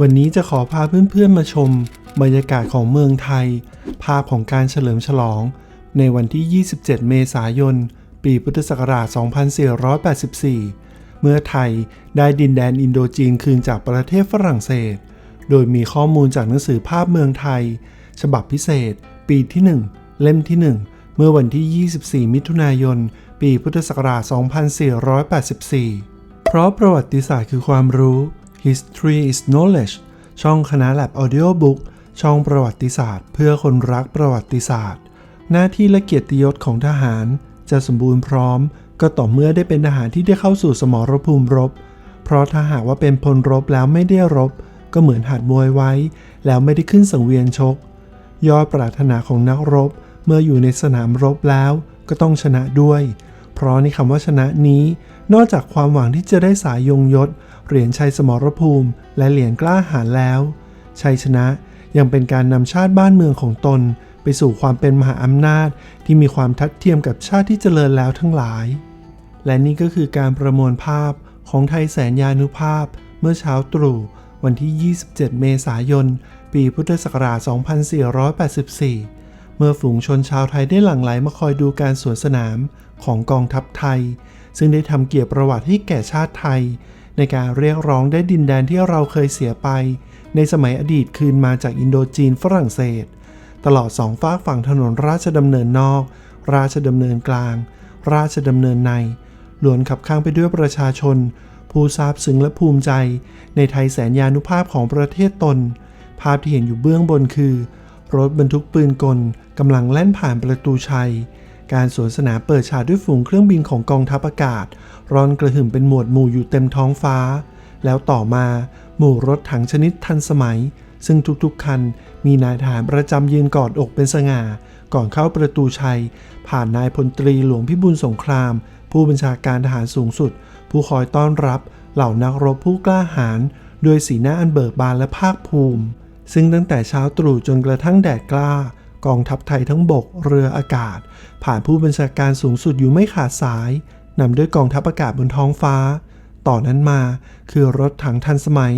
วันนี้จะขอพาเพื่อนๆมาชม บรรยากาศของเมืองไทย ภาพของการเฉลิมฉลอง ในวันที่ 27 เมษายน ปีพุทธศักราช 2484 เมื่อไทยได้ดินแดนอินโดจีนคืนจากประเทศฝรั่งเศส โดยมีข้อมูลจากหนังสือภาพเมืองไทย ฉบับพิเศษ ปีที่ 1 เล่มที่ 1 เมื่อวันที่ 24 มิถุนายน ปีพุทธศักราช 2484 เพราะประวัติศาสตร์คือความรู้ History is knowledge ช่องคณะ Lab Audiobook ช่องประวัติศาสตร์ เพื่อคนรักประวัติศาสตร์ หน้าที่และเกียรติยศของทหาร จะสมบูรณ์พร้อม ก็ต่อเมื่อได้เป็นทหารที่ได้เข้าสู่สมรภูมิรบ เพราะถ้าหากว่าเป็นพลรบแล้วไม่ได้รบ ก็เหมือนหัดมวยไว้ แล้วไม่ได้ขึ้นสังเวียนชก ยอดปรารถนาของนักรบ เมื่ออยู่ในสนามรบแล้วก็ต้องชนะด้วย เพราะในคำว่าชนะนี้ นอกจากความหวังที่จะได้สายยงยศ เหรียญชัยสมรภูมิ และเหรียญกล้าหาญแล้ว ชัยชนะยังเป็นการนำชาติบ้านเมืองของตน ไปสู่ความเป็นมหาอำนาจที่มีความทัดเทียมกับชาติที่เจริญแล้วทั้งหลาย และนี่ก็คือการประมวลภาพของไทยแสนยานุภาพ เมื่อเช้าตรู่วันที่ 27 เมษายน ปีพุทธศักราช 2484 เมื่อฝูงชนชาวไทยได้หลั่งไหลมาคอยดูการสวนสนามของกองทัพไทย ซึ่งได้ทำเกียรติประวัติให้แก่ชาติไทย ในการเรียกร้องได้ดินแดนที่เราเคยเสียไป ในสมัยอดีตคืนมาจากอินโดจีนฝรั่งเศส ตลอดสองฝากฝั่งถนนราชดำเนินนอก ราชดำเนินกลาง ราชดำเนินในล้วนขับข้างไปด้วยประชาชน ผู้ซาบซึ้งและภูมิใจ ในไทยแสนยานุภาพของประเทศตน ภาพที่เห็นอยู่เบื้องบนคือ รถบรรทุกปืนกลกำลังแล่นผ่านประตูชัย การสวนสนามเปิดฉากด้วยฝูงเครื่องบินของกองทัพอากาศร้อนกระหึ่มเป็นหมวดหมู่อยู่เต็มท้องฟ้า แล้วต่อมาหมู่รถถังชนิดทันสมัย ซึ่งทุกๆคันมีนายทหารประจำยืนกอดอกเป็นสง่า ก่อนเข้าประตูชัย ผ่านนายพลตรีหลวงพิบูลสงคราม ผู้บัญชาการทหารสูงสุด ผู้คอยต้อนรับ เหล่านักรบผู้กล้าหาญด้วยสีหน้าอันเบิกบานและภาคภูมิ ซึ่งตั้งแต่เช้าตรู่จนกระทั่งแดดกล้า กองทัพไทยทั้งบกเรืออากาศ ผ่านผู้บัญชาการสูงสุดอยู่ไม่ขาดสายนำด้วยกองทัพอากาศบนท้องฟ้า ต่อนนั้นมาคือรถถังทันสมัย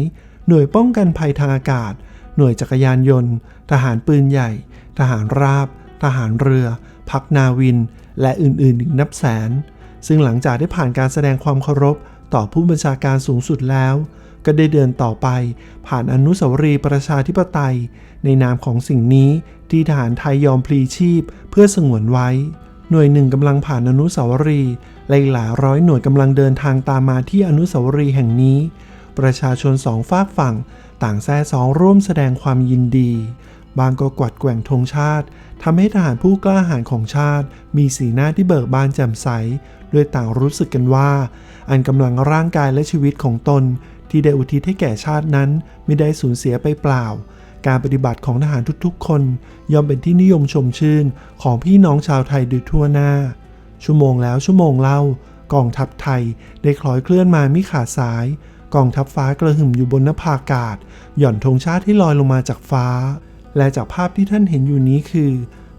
หน่วยป้องกันภัยทางอากาศ หน่วยจักรยานยนต์ ทหารปืนใหญ่ ทหารราบ ทหารเรือ พักนาวิน และอื่นๆอีกนับแสน ซึ่งหลังจากได้ผ่านการแสดงความเคารพต่อผู้บัญชาการสูงสุดแล้ว ก็ได้เดินต่อไปผ่านอนุสาวรีย์ประชาธิปไตย ในนามของสิ่งนี้ ที่ทหารไทยยอมพลีชีพเพื่อสงวนไว้ หน่วยหนึ่งกำลังผ่านอนุสาวรีย์และอีกหลายร้อยหน่วยกำลังเดินทางตามมาที่อนุสาวรีย์แห่งนี้ ประชาชนสองฝากฝั่ง ต่างแซ่สองร่วมแสดงความยินดี บางก็กวัดแกว่งธงชาติทำให้ทหารผู้กล้าหาญของชาติ มีสีหน้าที่เบิกบานแจ่มใสด้วยต่างรู้สึกกันว่า อันกำลังร่างกายและชีวิตของตนที่ได้อุทิศให้แก่ชาตินั้นไม่ได้สูญเสียไปเปล่า การปฏิบัติของทหารทุกๆ คนย่อมเป็นที่นิยมชมชื่นของพี่น้องชาวไทยโดยทั่วหน้า ชั่วโมงแล้วชั่วโมงเล่ากองทัพไทยได้คล้อยเคลื่อนมามิขาดสาย กองทัพฟ้ากระหึ่มอยู่บนนภาอากาศ หย่อนธงชาติที่ลอยลงมาจากฟ้า และจากภาพที่ท่านเห็นอยู่นี้คือ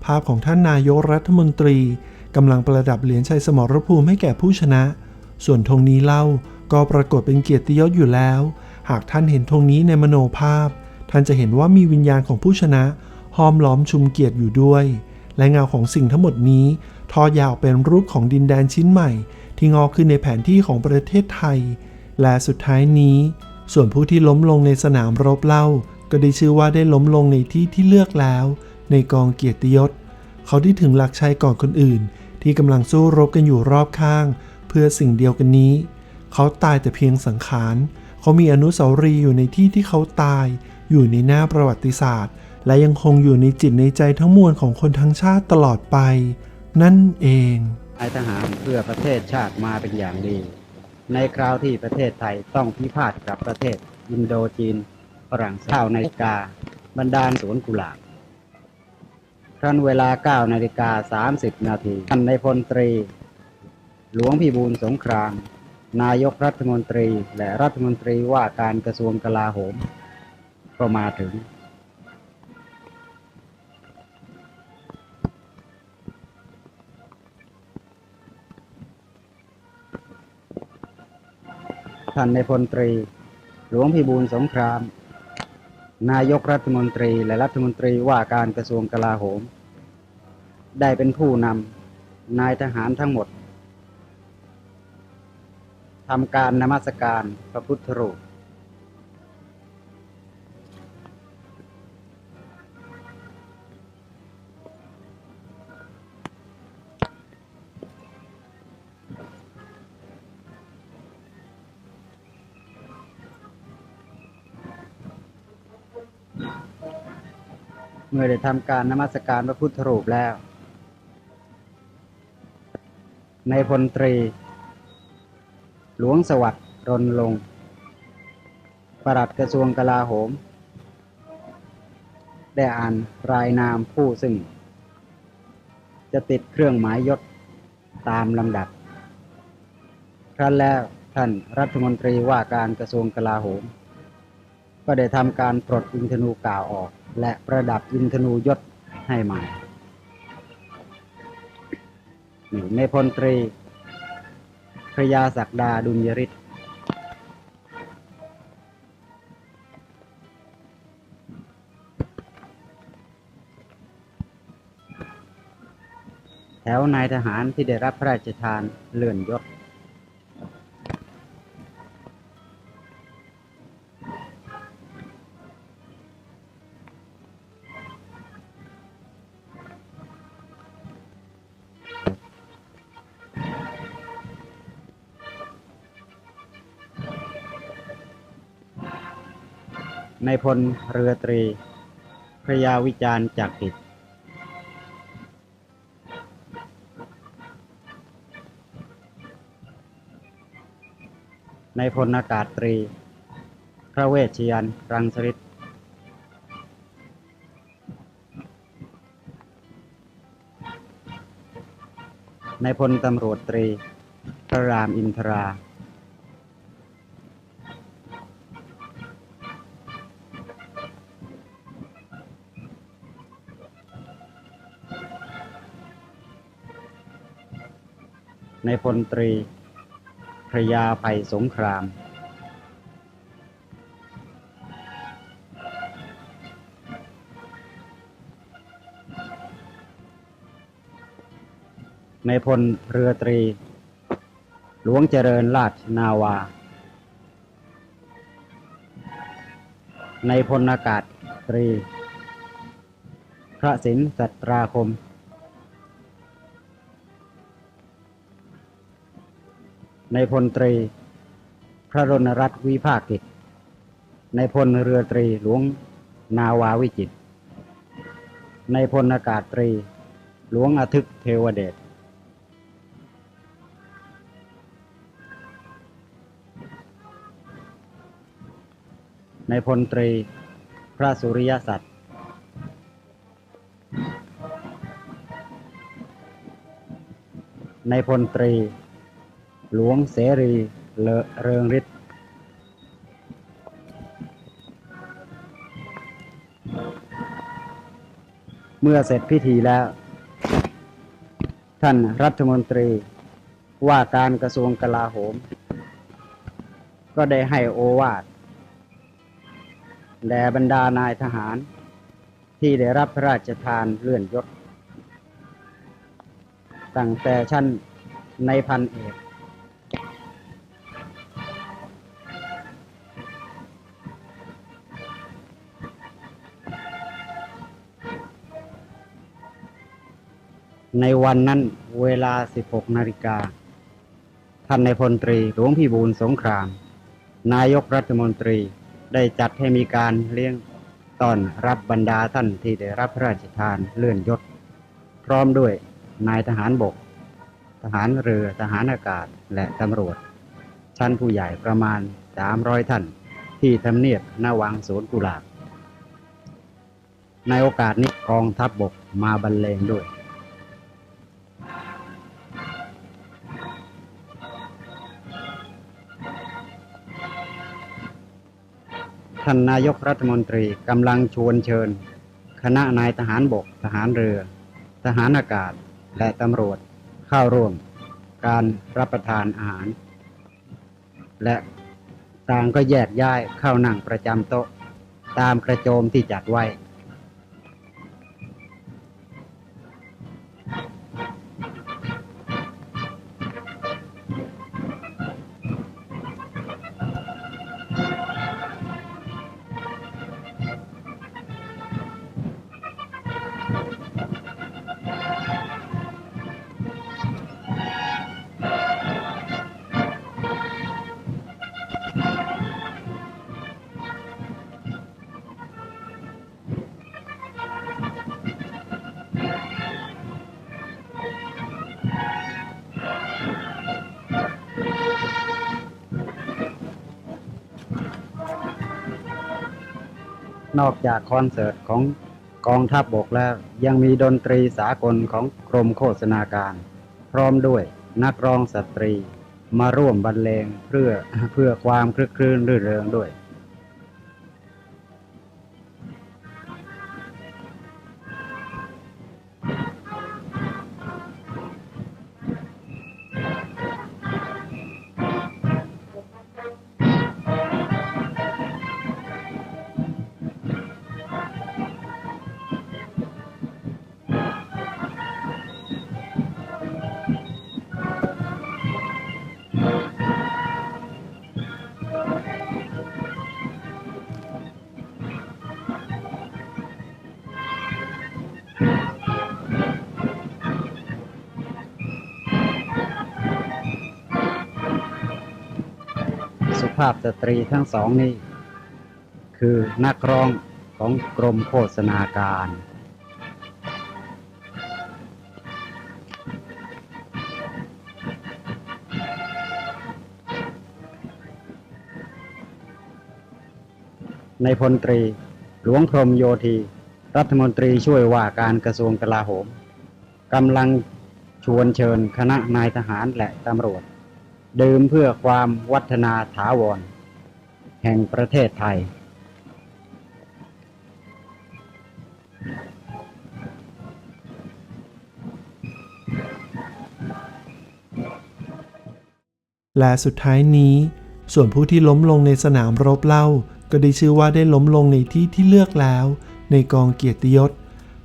ภาพของท่านนายกรัฐมนตรีกำลังประดับเหรียญชัยสมรภูมิให้แก่ผู้ชนะ ส่วนธงนี้เล่าก็ปรากฏเป็นเกียรติยศอยู่แล้ว หากท่านเห็นธงนี้ในมโนภาพ ท่านจะเห็นว่ามีวิญญาณของผู้ชนะห้อมล้อมชุมเกียรติอยู่ด้วย และเงาของสิ่งทั้งหมดนี้ ทอยาวเป็นรูปของดินแดนชิ้นใหม่ ที่งอกขึ้นในแผนที่ของประเทศไทย และสุดท้ายนี้ ส่วนผู้ที่ล้มลงในสนามรบเล่า ก็ได้ชื่อว่าได้ล้มลงในที่ที่เลือกแล้ว ในกองเกียรติยศ เขาได้ถึงหลักชัยก่อนคนอื่น ที่กำลังสู้รบกันอยู่รอบข้าง เพื่อสิ่งเดียวกันนี้ เขาตายแต่เพียงสังขาร เขามีอนุสาวรีย์อยู่ในที่ที่เขาตาย อยู่ในหน้าประวัติศาสตร์ และยังคงอยู่ในจิตในใจทั้งมวลของคนทั้งชาติตลอดไป นั่นเองนายทหารเพื่อประเทศชาติมาเป็นอย่างดี ในคราวที่ประเทศไทยต้องพิพาทกับประเทศ อินโดจีนฝรั่งเศสนาฬิกาบรรดาสวนกุหลาบครั้นเวลา9นาฬิกา30 นาทีท่านในพลตรี หลวงพิบูลสงคราม นายกรัฐมนตรีและรัฐมนตรีว่าการกระทรวงกลาโหม ก็มาถึง ท่านในายพลตรี หลวงพิบูลสงคราม นายกรัฐมนตรีและรัฐมนตรีว่าการกระทรวงกลาโหม ได้เป็นผู้นำนายทหารทั้งหมดทำการนมัสการพระพุทธรูป มื่อได้ทำการนมัสการพระพุทธรูปแล้ว ในพลตรี หลวงสวัสดิ์รนลงค์ปลัดกระทรวงกลาโหม ได้อ่านรายนามผู้ซึ่ง จะติดเครื่องหมายยศตามลำดับ ครั้นแล้วท่านรัฐมนตรีว่าการกระทรวงกลาโหม ก็ได้ทำการปลดอินทนูกล่าวออก และประดับอินทนูยศให้ใหม่ในพลตรี พระยาศักดาดุลยริศแถวนายทหารที่ได้รับพระราชทานเลื่อนยศ ในพลเรือตรี พระยาวิจารณ์จากกิจในพลอากาศตรี พระเวชยันตรังสฤทธิ์ในพลตำรวจตรี พระรามอินทรา ในพลตรี พระยาภัยสงคราม ในพลเรือตรี หลวงเจริญราชนาวา ในพลอากาศตรี พระสินสัตราคม ในพลตรี พระรณรัตน์วิภาคกิจ ในพลเรือตรีหลวงนาวาวิจิต ในพลอากาศตรี หลวงอาทึกเทวเดช ในพลตรี พระสุริยสัตว์ในพลตรี หลวงเสรีเลเริงฤทธิ์เมื่อเสร็จพิธีแล้ว ท่านรัฐมนตรีว่าการกระทรวงกลาโหม ก็ได้ให้โอวาทแด่บรรดานายทหาร ที่ได้รับพระราชทานเลื่อนยศตั้งแต่ชั้นในพันเอก ในวันนั้นเวลา 16 นาฬิกา ท่านในายพลตรีหลวงพี่บูลสงคราม นายกรัฐมนตรีได้จัดให้มีการเลี้ยงต้อนรับบรรดาท่านที่ได้รับพระราชทานเลื่อนยศ พร้อมด้วยนายทหารบก ทหารเรือ ทหารอากาศ และตำรวจ ชั้นผู้ใหญ่ประมาณ 300 ท่าน ที่ทำเนียบหน้าวังสวนกุหลาบ ในโอกาสนี้กองทัพบบกมาบรรเลงด้วย ท่านนายกรัฐมนตรีกำลังชวนเชิญ คณะนายทหารบก ทหารเรือ ทหารอากาศ และตำรวจเข้าร่วม การรับประทานอาหาร และต่างก็แยกย้ายเข้านั่งประจำโต๊ะ ตามกระโจมที่จัดไว้ นอกจากคอนเสิร์ตของกองทัพบบกแล้ว ยังมีดนตรีสากลของกรมโฆษณาการ พร้อมด้วยนักร้องสตรี มาร่วมบรรเลงเพื่อเพื่อความคลึกครื้นรื่นเริงด้วย ภาพสตรีทั้งสองนี่คือนักร้องของกรมโฆษณาการ ในพลตรีหลวงพรมโยธี รัฐมนตรีช่วยว่าการกระทรวงกลาโหมกำลังชวนเชิญคณะนายทหารและตำรวจ เดื่มเพื่อความวัฒนาถาวร แห่งประเทศไทย และสุดท้ายนี้ ส่วนผู้ที่ล้มลงในสนามรบเล่า ก็ได้ชื่อว่าได้ล้มลงในที่ที่เลือกแล้ว ในกองเกียรติยศ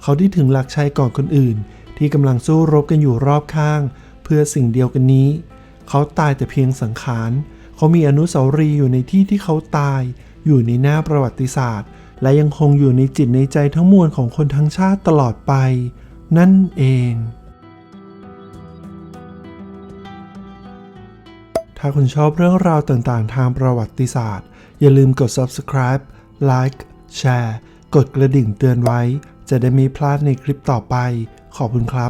เขาได้ถึงหลักชัยก่อนคนอื่น ที่กำลังสู้รบกันอยู่รอบข้าง เพื่อสิ่งเดียวกันนี้ เขาตายแต่เพียงสังขาร เขามีอนุสาวรีย์อยู่ในที่ที่เขาตาย อยู่ในหน้าประวัติศาสตร์ และยังคงอยู่ในจิตในใจทั้งมวลของคนทั้งชาติตลอดไป นั่นเอง ถ้าคุณชอบเรื่องราวต่างๆ ทางประวัติศาสตร์ อย่าลืมกด subscribe like แชร์ กดกระดิ่งเตือนไว้ จะได้ไม่พลาดในคลิปต่อไป ขอบคุณครับ